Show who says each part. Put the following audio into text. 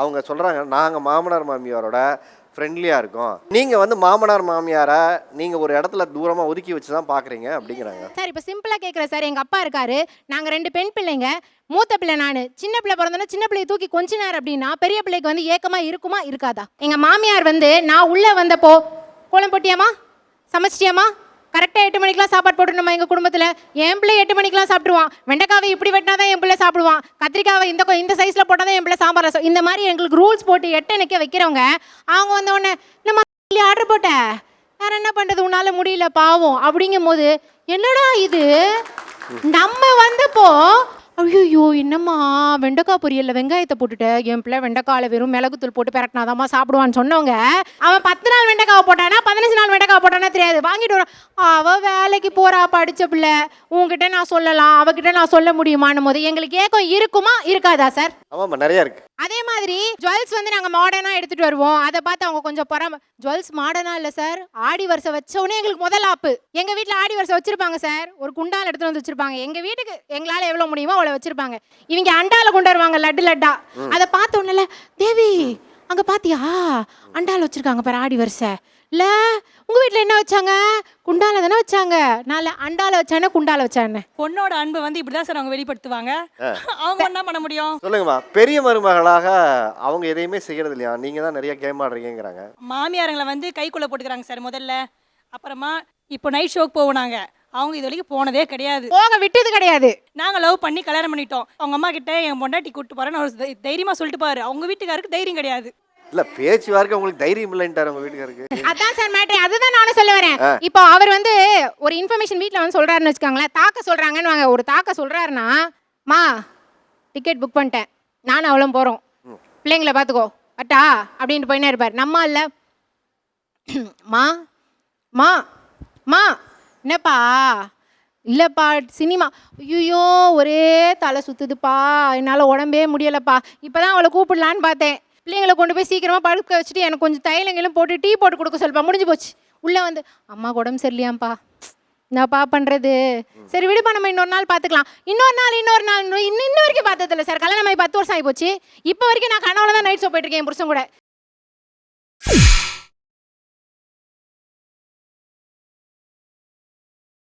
Speaker 1: அவங்க சொல்கிறாங்க நாங்கள் மாமனார் மாமியாரோட ஃப்ரெண்ட்லியாக இருக்கோம். நீங்கள் வந்து மாமனார் மாமியாரை நீங்கள் ஒரு இடத்துல தூரமாக ஒதுக்கி வச்சு தான் பார்க்குறீங்க அப்படிங்கிறாங்க.
Speaker 2: சார் இப்போ சிம்பிளாக கேட்குறேன் சார். எங்கள் அப்பா இருக்காரு. நாங்கள் ரெண்டு பெண் பிள்ளைங்க. மூத்த பிள்ளை நான். சின்ன பிள்ளை பிறந்தோன்னா சின்ன பிள்ளையை தூக்கி கொஞ்சினார் அப்படின்னா பெரிய பிள்ளைக்கு வந்து ஏக்கமாக இருக்குமா இருக்காதா? எங்கள் மாமியார் வந்து நான் உள்ளே வந்தப்போ கோலம் போட்டியாமா சமைச்சிட்டியாமா கரெக்டாக எட்டு மணிக்கெலாம் சாப்பாடு போட்டுருணுமா எங்கள் குடும்பத்தில்? என் பிள்ளை எட்டு மணிக்கெலாம் சாப்பிடுவான் வெண்டைக்காவை இப்படி வெட்டினா தான் என் பிள்ளை சாப்பிடுவான். கத்திரிக்காவை இந்த இந்த சைஸில் போட்டால் தான் என் பிள்ளை சாம்பார் ரசம். இந்த மாதிரி எங்களுக்கு ரூல்ஸ் போட்டு எட்டு நிற்க வைக்கிறவங்க அவங்க வந்த உடனே நம்ம ஆர்டர் போட்ட? வேற என்ன பண்ணுறது உன்னால் முடியல பாவம். அப்படிங்கும் போது என்னடா இது? நம்ம வந்தப்போ ஐயோ என்னம்மா வெண்டைக்காய் பொரியலில் வெங்காயத்தை போட்டுட்டு? என் பிள்ளை வெண்டைக்காயில் வெறும் மிளகுத்தூள் போட்டு பெரட்டினாதாம்மா சாப்பிடுவான்னு சொன்னவங்க அவன் பத்து நாள் வெண்டைக்காவை போட்டானா பதினஞ்சு நாள் வெண்டைக்காய் போட்டானா தெரியாது. வாங்கிட்டு வரான் அவ வேலைக்கு போறா படிச்ச பிள்ளை. உன்கிட்ட நான் சொல்லலாம் அவகிட்ட நான் சொல்ல முடியுமான்னும் போது எங்களுக்கு ஏக்கம் இருக்குமா? இருக்காதா சார்?
Speaker 1: ஆமாம்மா நிறையா இருக்குது
Speaker 2: அதே மாதிரி ஜுவல்ஸ் வந்து நாங்கள் மாடர்னாக எடுத்துகிட்டு வருவோம். அதை பார்த்து அவங்க கொஞ்சம் பொறாம ஜுவல்ஸ் மாடர்னாக இல்லை சார். ஆடி வருஷம் வச்ச உடனே எங்களுக்கு முதல் ஆப்பு. எங்கள் வீட்டில் ஆடி வருஷம் வச்சுருப்பாங்க சார். ஒரு குண்டால் எடுத்துகிட்டு வந்து வச்சுருப்பாங்க. எங்கள் வீட்டுக்கு எங்களால் எவ்வளோ முடியுமோ அவ்வளோ வச்சுருப்பாங்க. இவங்க அண்டால கொண்டு வருவாங்க லட்டு லட்டா. அதை பார்த்த உடனே தேவி அங்கே பாத்தியா? அண்டால வச்சுருக்காங்க பாரு ஆடி வருஷம் இல்லை உங்கள் வீட்டில் என்ன வச்சாங்க? குண்டால தானே வச்சாங்க. நான் அண்டால வச்சானே குண்டால வச்சானே.
Speaker 3: பொண்ணோட அன்பை வந்து இப்படிதான் சார் அவங்க வெளிப்படுத்துவாங்க. அவங்க என்ன பண்ண முடியும்?
Speaker 1: சொல்லுங்கம்மா. பெரிய மருமகளாக அவங்க எதையுமே செய்கிறது இல்லையா நீங்கள் தான் நிறைய கேம் ஆடுறீங்கிறாங்க
Speaker 3: மாமியாருங்களை வந்து கைக்குள்ள போட்டுக்கிறாங்க சார் முதல்ல. அப்புறமா இப்போ நைட் ஷோக்கு போனாங்க அவங்க இது வரைக்கும் போனதே கிடையாது.
Speaker 2: போக விட்டது கிடையாது.
Speaker 3: நாங்கள் லவ் பண்ணி கல்யாணம் பண்ணிட்டோம். அவங்க அம்மா கிட்ட என் பொண்டாட்டி கூட்டு போறேன்னு அவர் தை- தைரியமா சொல்லிட்டு பாரு அவங்க வீட்டுக்காருக்கு தைரியம் கிடையாது.
Speaker 1: இல்லை பேச்சு வார்த்தை உங்களுக்கு தைரியம் இல்லைன்ட்டார் உங்கள் வீட்டுக்காருக்கு.
Speaker 2: அதான் சார் மேட்ரு அதுதான் நானும் சொல்ல வரேன். இப்போ அவர் வந்து ஒரு இன்ஃபர்மேஷன் வீட்டில் வந்து சொல்றாருன்னு வச்சுக்கோங்களேன். தாக்க சொல்றாங்கன்னு வாங்க ஒரு தாக்க சொல்றாருன்னா மா டிக்கெட் புக் பண்ணிட்டேன். நானும் அவளும் போறோம். பிள்ளைங்கள பார்த்துக்கோ. அட்டா அப்படின்ட்டு போயினே இருப்பார். நம்ம இல்லை. மா மா மா. என்னப்பா? இல்லைப்பா சினிமா. ஐயோ ஒரே தலை சுத்துதுப்பா. என்னால் உடம்பே முடியலப்பா. இப்போ தான் அவளை கூப்பிடலான்னு பார்த்தேன். பிள்ளைங்களை கொண்டு போய் சீக்கிரமாக படுக்க வச்சுட்டு எனக்கு கொஞ்சம் தைலங்களும் போட்டு டீ போட்டு கொடுக்க சொல்லுப்பா. முடிஞ்சு போச்சு. உள்ளே வந்து அம்மா உடம்பு சரியில்லையாம்ப்பா. என்னப்பா பண்ணுறது சரி விடுப்பா நம்ம இன்னொரு நாள் பார்த்துக்கலாம். இன்னொரு நாள் இன்னொரு நாள் இன்னும் இன்ன வரைக்கும் பார்த்ததில்ல சார். கல்யாணம் ஆகி பத்து வருஷம் ஆகி போச்சு. இப்போ வரைக்கும் நான் கனவுல தான் நைட் ஷோ போயிட்டு இருக்கேன் என் புருஷன் கூட.